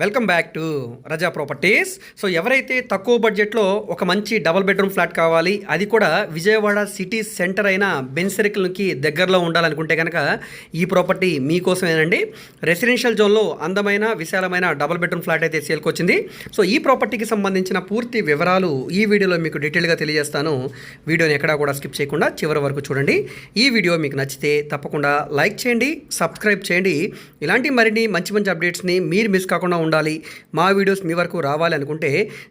Welcome back to Raza properties. So ఎవరైతే తక్కువ బడ్జెట్లో ఒక మంచి డబల్ బెడ్రూమ్ ఫ్లాట్ కావాలి అది కూడా విజయవాడ సిటీ సెంటర్ అయిన బెన్ సర్కిల్కి దగ్గరలో ఉండాలనుకుంటే కనుక ఈ ప్రాపర్టీ మీకోసమేనండి. రెసిడెన్షియల్ జోన్లో అందమైన విశాలమైన డబల్ బెడ్రూమ్ ఫ్లాట్ అయితే సేల్కి వచ్చింది సో ఈ ప్రాపర్టీకి సంబంధించిన పూర్తి వివరాలు ఈ వీడియోలో మీకు డీటెయిల్గా తెలియజేస్తాను. వీడియోని ఎక్కడా కూడా స్కిప్ చేయకుండా చివరి వరకు చూడండి. ఈ వీడియో మీకు నచ్చితే తప్పకుండా లైక్ చేయండి సబ్స్క్రైబ్ చేయండి. ఇలాంటి మరిన్ని మంచి మంచి అప్డేట్స్ని మీరు మిస్ కాకుండా ఉండాలి. మా వీడియోస్ మీ వరకు రావాలి అనుకుంటే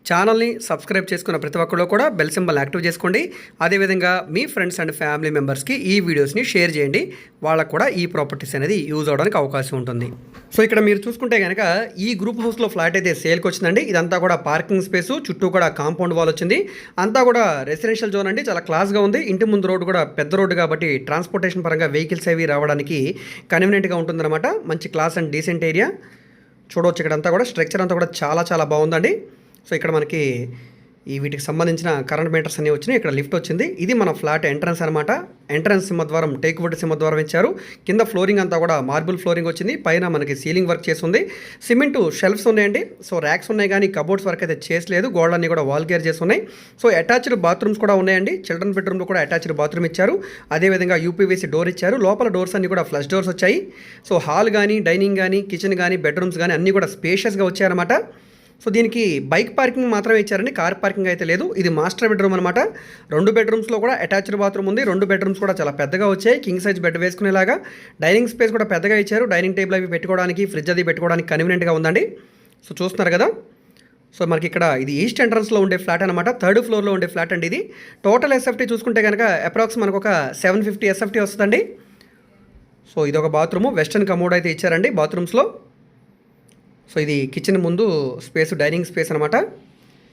ఛానల్ని సబ్స్క్రైబ్ చేసుకున్న ప్రతి ఒక్కరు కూడా బెల్ సింబల్ యాక్టివ్ చేసుకోండి. అదేవిధంగా మీ ఫ్రెండ్స్ అండ్ ఫ్యామిలీ మెంబర్స్కి ఈ వీడియోస్ని షేర్ చేయండి. వాళ్ళకు కూడా ఈ ప్రాపర్టీస్ అనేది యూజ్ అవడానికి అవకాశం ఉంటుంది. సో ఇక్కడ మీరు చూసుకుంటే కనుక ఈ గ్రూప్ హౌస్లో ఫ్లాట్ అయితే సేల్కి వచ్చిందండి. ఇదంతా కూడా పార్కింగ్ స్పేసు చుట్టూ కూడా కాంపౌండ్ వాల్ వచ్చింది. అంతా కూడా రెసిడెన్షియల్ జోన్ అండి. చాలా క్లాస్గా ఉంది. ఇంటి ముందు రోడ్డు కూడా పెద్ద రోడ్డు కాబట్టి ట్రాన్స్పోర్టేషన్ పరంగా వెహికల్స్ అవి రావడానికి కన్వీనియంట్గా ఉంటుందన్నమాట. మంచి క్లాస్ అండ్ డీసెంట్ ఏరియా. చూడవచ్చు. ఇక్కడంతా కూడా స్ట్రక్చర్ అంతా కూడా చాలా చాలా బాగుందండి. సో ఇక్కడ మనకి ఈ వీటికి సంబంధించిన కరెంట్ మీటర్స్ అన్నీ వచ్చినాయి. ఇక్కడ లిఫ్ట్ వచ్చింది. ఇది మన ఫ్లాట్ ఎంట్రన్స్ అనమాట ఎంట్రన్స్ సింహద్వారం టేక్ వుడ్ సింహద్వారం ఇచ్చారు. కింద ఫ్లోరింగ్ అంతా కూడా మార్బుల్ ఫ్లోరింగ్ వచ్చింది. పైన మనకి సీలింగ్ వర్క్ చేసి ఉంది సిమెంట్ షెల్ఫ్స్ ఉన్నాయండి. సో ర్యాక్స్ ఉన్నాయి కానీ కబోర్డ్స్ వర్క్ అయితే చేసలేదు. గోడలన్నీ కూడా వాల్ కేర్ చేసి ఉన్నాయి సో అటాచ్డ్ బాత్రూమ్స్ కూడా ఉన్నాయండి. చిల్డ్రన్ బెడ్రూమ్లో కూడా అటాచ్డ్ బాత్రూమ్ ఇచ్చారు. అదేవిధంగా యూపీవీసీ డోర్ ఇచ్చారు. లోపల డోర్స్ అన్ని కూడా ఫ్లష్ డోర్స్ వచ్చాయి. సో హాల్ కానీ డైనింగ్ కానీ కిచెన్ కానీ బెడ్రూమ్స్ కానీ అన్నీ కూడా స్పేషియస్గా వచ్చాయన్నమాట. సో దీనికి బైక్ పార్కింగ్ మాత్రమే ఇచ్చారండి కార్ పార్కింగ్ అయితే లేదు. ఇది మాస్టర్ బెడ్రూమ్ అనమాట రెండు బెడ్రూమ్స్లో కూడా అటాచ్డ్ బాత్రూమ్ ఉంది. రెండు బెడ్రూమ్స్ కూడా చాలా పెద్దగా వచ్చాయి. కింగ్ సైజ్ బెడ్ వేసుకునేలాగా డైనింగ్ స్పేస్ కూడా పెద్దగా ఇచ్చారు. డైనింగ్ టేబుల్ అవి పెట్టుకోవడానికి ఫ్రిడ్జ్ అది పెట్టుకోవడానికి కన్వీనియంట్గా ఉందండి. సో చూస్తున్నారు కదా. సో మనకి ఇక్కడ ఇది ఈస్ట్ ఎంట్రన్స్లో ఉండే ఫ్లాట్ అనమాట థర్డ్ ఫ్లోర్లో ఉండే ఫ్లాట్ అండి ఇది. టోటల్ ఎస్ఎఫ్టీ చూసుకుంటే కనుక అప్రాక్స్ మనకు ఒక సెవెన్ ఫిఫ్టీ ఎస్ఎఫ్టీ వస్తుందండి. సో ఇది ఒక బాత్రూము. వెస్టర్న్ కమోడ్ అయితే ఇచ్చారండి బాత్రూమ్స్లో. సో ఇది కిచెన్ ముందు స్పేస్ డైనింగ్ స్పేస్ అనమాట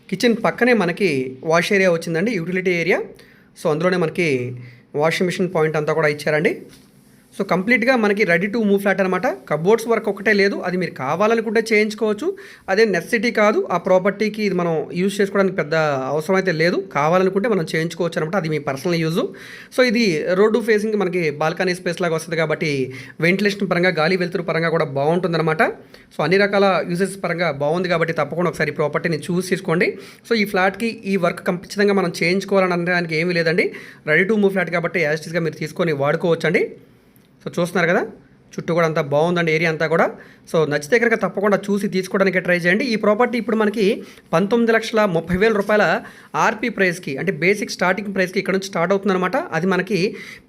కిచెన్ పక్కనే మనకి వాష్ ఏరియా వచ్చిందండి యూటిలిటీ ఏరియా సో అందులోనే మనకి వాషింగ్ మిషన్ పాయింట్ అంతా కూడా ఇచ్చారండి. సో కంప్లీట్గా మనకి రెడీ టు మూవ్ ఫ్లాట్ అనమాట కబోర్డ్స్ వర్క్ ఒకటే లేదు. అది మీరు కావాలనుకుంటే చేయించుకోవచ్చు. అదే నెసెసిటీ కాదు. ఆ ప్రాపర్టీకి ఇది మనం యూజ్ చేసుకోవడానికి పెద్ద అవసరం అయితే లేదు. కావాలనుకుంటే మనం చేయించుకోవచ్చు అనమాట అది మీ పర్సనల్ యూజ్. సో ఇది రోడ్డు ఫేసింగ్ మనకి బాల్కనీ స్పేస్ లాగా వస్తుంది కాబట్టి వెంటిలేషన్ పరంగా గాలి వెలుతురు పరంగా కూడా బాగుంటుందన్నమాట. సో అన్ని రకాల యూజెస్ పరంగా బాగుంది కాబట్టి తప్పకుండా ఒకసారి ప్రాపర్టీని చూస్ చేసుకోండి. సో ఈ ఫ్లాట్కి ఈ వర్క్ ఖచ్చితంగా మనం చేయించుకోవాలని అనడానికి ఏమీ లేదండి. రెడీ టు మూవ్ ఫ్లాట్ కాబట్టి యాజిటీస్గా మీరు తీసుకొని వాడుకోవచ్చండి. సో చూస్తున్నారు కదా? చుట్టూ కూడా అంతా బాగుందండి ఏరియా అంతా కూడా. సో నచ్చితే కనుక తప్పకుండా చూసి తీసుకోవడానికి ట్రై చేయండి. ఈ ప్రాపర్టీ ఇప్పుడు మనకి పంతొమ్మిది లక్షల ముప్పై వేల రూపాయల ఆర్పీ ప్రైస్కి అంటే బేసిక్ స్టార్టింగ్ ప్రైస్కి ఇక్కడ నుంచి స్టార్ట్ అవుతుందన్నమాట. అది మనకి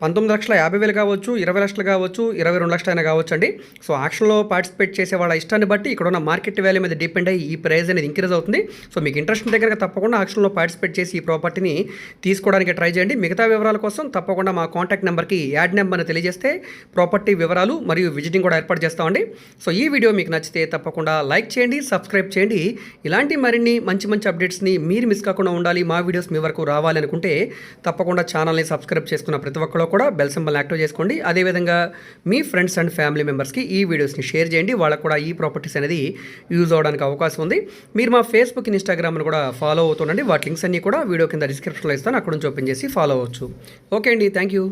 పంతొమ్మిది లక్షల యాభై వేలు కావచ్చు ఇరవై లక్షలు కావచ్చు ఇరవై రెండు లక్షలు అయినా కావచ్చు అండి. సో ఆక్షన్లో పార్టిసిపేట్ చేసే వాళ్ళ ఇష్టాన్ని బట్టి ఇక్కడ ఉన్న మార్కెట్ వాల్యూ మీద డిపెండ్ అయ్యి ఈ ప్రైస్ అనేది ఇంక్రీజ్ అవుతుంది. సో మీకు ఇంట్రెస్ట్ ఉంటే కనుక తప్పకుండా ఆక్షన్లో పార్టిసిపేట్ చేసి ఈ ప్రాపర్టీని తీసుకోవడానికి ట్రై చేయండి. మిగతా వివరాల కోసం తప్పకుండా మా కాంటాక్ట్ నెంబర్కి యాడ్ నెంబర్ని తెలియజేస్తే ప్రాపర్టీ వివరాలు మరియు విజిటింగ్ కూడా ఏర్పాటు చేస్తామండి. సో ఈ వీడియో మీకు నచ్చితే తప్పకుండా లైక్ చేయండి సబ్స్క్రైబ్ చేయండి. ఇలాంటి మరిన్ని మంచి మంచి అప్డేట్స్ని మీరు మిస్ కాకుండా ఉండాలి మా వీడియోస్ మీ వరకు రావాలి అనుకుంటే తప్పకుండా ఛానల్ని సబ్స్క్రైబ్ చేసుకున్న ప్రతి ఒక్కరు కూడా బెల్ సింబల్ యాక్టివ్ చేసుకోండి. అదేవిధంగా మీ ఫ్రెండ్స్ అండ్ ఫ్యామిలీ మెంబర్స్కి ఈ వీడియోస్ని షేర్ చేయండి. వాళ్ళకు కూడా ఈ ప్రాపర్టీస్ అనేది యూజ్ అవడానికి అవకాశం ఉంది. మీరు మా ఫేస్బుక్ ఇన్స్టాగ్రామ్ను కూడా ఫాలో అవుతుండండి. వాటి లింక్స్ అన్నీ కూడా వీడియో కింద డిస్క్రిప్షన్లో ఇస్తాను. అక్కడ నుంచి ఓపెన్ చేసి ఫాలో అవ్వచ్చు. ఓకే అండి. Thank you